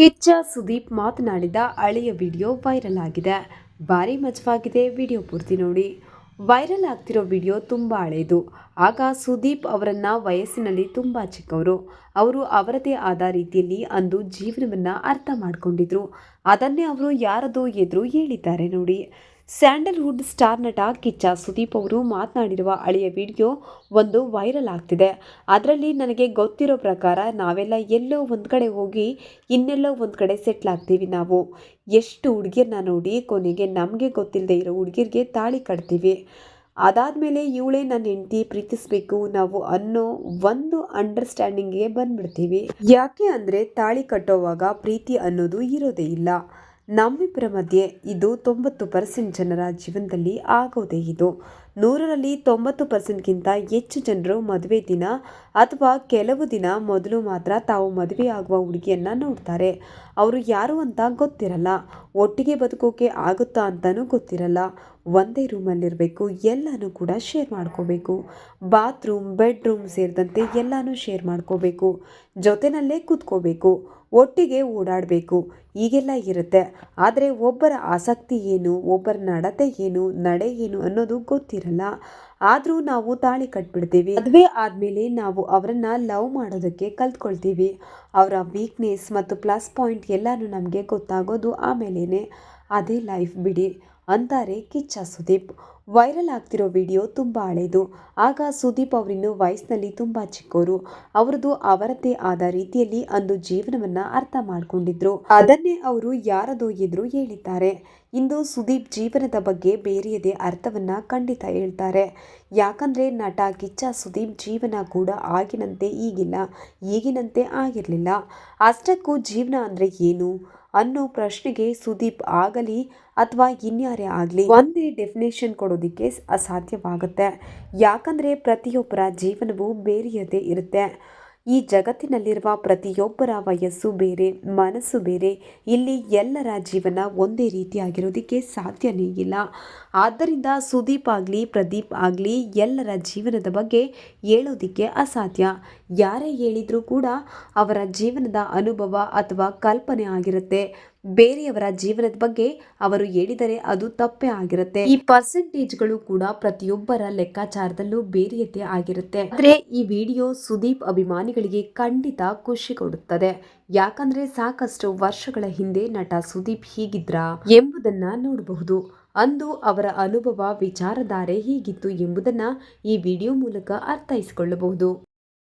ಕಿಚ್ಚ ಸುದೀಪ್ ಮಾತನಾಡಿದ ಹಳೆಯ video viral ಆಗಿದೆ. ಭಾರಿ ಮಜವಾಗಿದೆ ವಿಡಿಯೋ ಪೂರ್ತಿ ನೋಡಿ. ವೈರಲ್ ಆಗ್ತಿರೋ ವಿಡಿಯೋ ತುಂಬ ಹಳೆಯದು ಆಗ ಸುದೀಪ್ ಅವರನ್ನು ವಯಸ್ಸಿನಲ್ಲಿ ತುಂಬ ಚಿಕ್ಕವರು. ಅವರು ಅವರದೇ ಆದ ರೀತಿಯಲ್ಲಿ ಅಂದು ಜೀವನವನ್ನು ಅರ್ಥ ಮಾಡಿಕೊಂಡಿದ್ರು. ಅದನ್ನೇ ಅವರು ಯಾರದೋ ಎದುರು ಹೇಳಿದ್ದಾರೆ ನೋಡಿ. ಸ್ಯಾಂಡಲ್ವುಡ್ ಸ್ಟಾರ್ ನಟ ಕಿಚ್ಚ ಸುದೀಪ್ ಅವರು ಮಾತನಾಡಿರುವ ಹಳೆಯ ವಿಡಿಯೋ ಒಂದು ವೈರಲ್ ಆಗ್ತಿದೆ. ಅದರಲ್ಲಿ ನನಗೆ ಗೊತ್ತಿರೋ ಪ್ರಕಾರ ನಾವೆಲ್ಲ ಎಲ್ಲೋ ಒಂದು ಕಡೆ ಹೋಗಿ ಇನ್ನೆಲ್ಲೋ ಒಂದು ಕಡೆ ಸೆಟ್ಲ್ ಆಗ್ತೀವಿ ನಾವು. ಎಷ್ಟು ಹುಡುಗಿಯರನ್ನ ನೋಡಿ ಕೊನೆಗೆ ನಮಗೆ ಗೊತ್ತಿಲ್ಲದೆ ಇರೋ ಹುಡುಗಿರಿಗೆ ತಾಳಿ ಕಟ್ತೀವಿ. ಅದಾದಮೇಲೆ ಇವಳೇ ನನ್ನ ಹೆಂಡತಿ ಪ್ರೀತಿಸ್ಬೇಕು ನಾವು ಅನ್ನೋ ಒಂದು ಅಂಡರ್ಸ್ಟ್ಯಾಂಡಿಂಗ್ಗೆ ಬಂದ್ಬಿಡ್ತೀವಿ. ಯಾಕೆ ಅಂದರೆ ತಾಳಿ ಕಟ್ಟೋವಾಗ ಪ್ರೀತಿ ಅನ್ನೋದು ಇರೋದೇ ಇಲ್ಲ. ನಮ್ಮಿಬ್ಬರ ಮಧ್ಯೆ ಇದು ತೊಂಬತ್ತು ಪರ್ಸೆಂಟ್ ಜನರ ಜೀವನದಲ್ಲಿ ಆಗೋದೇ ಇದು. ನೂರರಲ್ಲಿ ತೊಂಬತ್ತು ಪರ್ಸೆಂಟ್ಗಿಂತ ಹೆಚ್ಚು ಜನರು ಮದುವೆ ದಿನ ಅಥವಾ ಕೆಲವು ದಿನ ಮೊದಲು ಮಾತ್ರ ತಾವು ಮದುವೆ ಆಗುವ ಹುಡುಗಿಯನ್ನು ನೋಡ್ತಾರೆ. ಅವರು ಯಾರು ಅಂತ ಗೊತ್ತಿರಲ್ಲ. ಒಟ್ಟಿಗೆ ಬದುಕೋಕೆ ಆಗುತ್ತಾ ಅಂತಲೂ ಗೊತ್ತಿರಲ್ಲ. ಒಂದೇ ರೂಮಲ್ಲಿರಬೇಕು, ಎಲ್ಲನೂ ಕೂಡ ಶೇರ್ ಮಾಡ್ಕೋಬೇಕು. ಬಾತ್ರೂಮ್, ಬೆಡ್ರೂಮ್ ಸೇರಿದಂತೆ ಎಲ್ಲನೂ ಶೇರ್ ಮಾಡ್ಕೋಬೇಕು. ಜೊತೆನಲ್ಲೇ ಕೂತ್ಕೋಬೇಕು. ಒಟ್ಟಿಗೆ ಓಡಾಡಬೇಕು. ಹೀಗೆಲ್ಲ ಇರುತ್ತೆ. ಆದರೆ ಒಬ್ಬರ ಆಸಕ್ತಿ ಏನು, ಒಬ್ಬರ ನಡತೆ ಏನು, ನಡೆ ಏನು ಅನ್ನೋದು ಗೊತ್ತಿರಲ್ಲ ಆದರೂ ನಾವು ತಾಳಿ ಕಟ್ಬಿಡ್ತೀವಿ. ಮದುವೆ ಆದಮೇಲೆ ನಾವು ಅವರನ್ನ ಲವ್ ಮಾಡೋದಕ್ಕೆ ಕಲ್ತ್ಕೊಳ್ತೀವಿ. ಅವರ ವೀಕ್ನೆಸ್ ಮತ್ತು ಪ್ಲಸ್ ಪಾಯಿಂಟ್ ಎಲ್ಲನೂ ನಮಗೆ ಗೊತ್ತಾಗೋದು ಆಮೇಲೆ ಅದೇ ಲೈಫ್ ಬಿಡಿ. ಅಂತಾರೆ, ಕಿಚ್ಚ ಸುದೀಪ್. ವೈರಲ್ ಆಗ್ತಿರೋ ವಿಡಿಯೋ ತುಂಬ ಹಳೆಯದು ಆಗ ಸುದೀಪ್ ಅವರಿನ್ನು ವಯಸ್ಸಿನಲ್ಲಿ ತುಂಬ ಚಿಕ್ಕವರು ಅವರದು ಅವರದ್ದೇ ಆದ ರೀತಿಯಲ್ಲಿ ಅಂದು ಜೀವನವನ್ನು ಅರ್ಥ ಮಾಡಿಕೊಂಡಿದ್ರು. ಅದನ್ನೇ ಅವರು ಯಾರದೋ ಎದುರು ಹೇಳಿದ್ದಾರೆ. ಇಂದು ಸುದೀಪ್ ಜೀವನದ ಬಗ್ಗೆ ಬೇರೆಯದೇ ಅರ್ಥವನ್ನು ಖಂಡಿತ ಹೇಳ್ತಾರೆ. ಯಾಕಂದರೆ ನಟ ಕಿಚ್ಚ ಸುದೀಪ್ ಜೀವನ ಕೂಡ ಆಗಿನಂತೆ ಈಗಿಲ್ಲ, ಈಗಿನಂತೆ ಆಗಿರಲಿಲ್ಲ. ಅಷ್ಟಕ್ಕೂ ಜೀವನ ಅಂದರೆ ಏನು? ಅನ್ನೋ ಪ್ರಶ್ನೆಗೆ ಸುದೀಪ್ ಆಗಲಿ ಅಥವಾ ಇನ್ಯಾರೇ ಆಗಲಿ, ಒಂದೇ ಡೆಫಿನೇಷನ್ ಕೊಡೋದಕ್ಕೆ ಅಸಾಧ್ಯವಾಗುತ್ತೆ. ಯಾಕಂದರೆ ಪ್ರತಿಯೊಬ್ಬರ ಜೀವನವು ಬೇರೆಯದೇ ಇರುತ್ತೆ. ಈ ಜಗತ್ತಿನಲ್ಲಿರುವ ಪ್ರತಿಯೊಬ್ಬರ ವಯಸ್ಸು ಬೇರೆ, ಮನಸ್ಸು ಬೇರೆ, ಇಲ್ಲಿ ಎಲ್ಲರ ಜೀವನ ಒಂದೇ ರೀತಿಯಾಗಿರೋದಕ್ಕೆ ಸಾಧ್ಯನೇ ಇಲ್ಲ. ಆದ್ದರಿಂದ ಸುದೀಪ್ ಆಗಲಿ, ಪ್ರದೀಪ್ ಆಗಲಿ ಎಲ್ಲರ ಜೀವನದ ಬಗ್ಗೆ ಹೇಳೋದಕ್ಕೆ ಅಸಾಧ್ಯ. ಯಾರೇ ಹೇಳಿದರೂ ಕೂಡ ಅವರ ಜೀವನದ ಅನುಭವ ಅಥವಾ ಕಲ್ಪನೆ ಆಗಿರುತ್ತೆ. ಬೇರೆಯವರ ಜೀವನದ ಬಗ್ಗೆ ಅವರು ಹೇಳಿದರೆ ಅದು ತಪ್ಪೇ ಆಗಿರುತ್ತೆ. ಈ ಪರ್ಸೆಂಟೇಜ್ಗಳು ಕೂಡ ಪ್ರತಿಯೊಬ್ಬರ ಲೆಕ್ಕಾಚಾರದಲ್ಲೂ ಬೇರೆಯದೇ ಆಗಿರುತ್ತೆ. ಆದ್ರೆ ಈ ವಿಡಿಯೋ ಸುದೀಪ್ ಅಭಿಮಾನಿಗಳಿಗೆ ಖಂಡಿತ ಖುಷಿ ಕೊಡುತ್ತದೆ. ಯಾಕಂದ್ರೆ ಸಾಕಷ್ಟು ವರ್ಷಗಳ ಹಿಂದೆ ನಟ ಸುದೀಪ್ ಹೀಗಿದ್ರ ಎಂಬುದನ್ನ ನೋಡಬಹುದು. ಅಂದು ಅವರ ಅನುಭವ, ವಿಚಾರಧಾರೆ ಹೀಗಿತ್ತು ಎಂಬುದನ್ನ ಈ ವಿಡಿಯೋ ಮೂಲಕ ಅರ್ಥೈಸಿಕೊಳ್ಳಬಹುದು.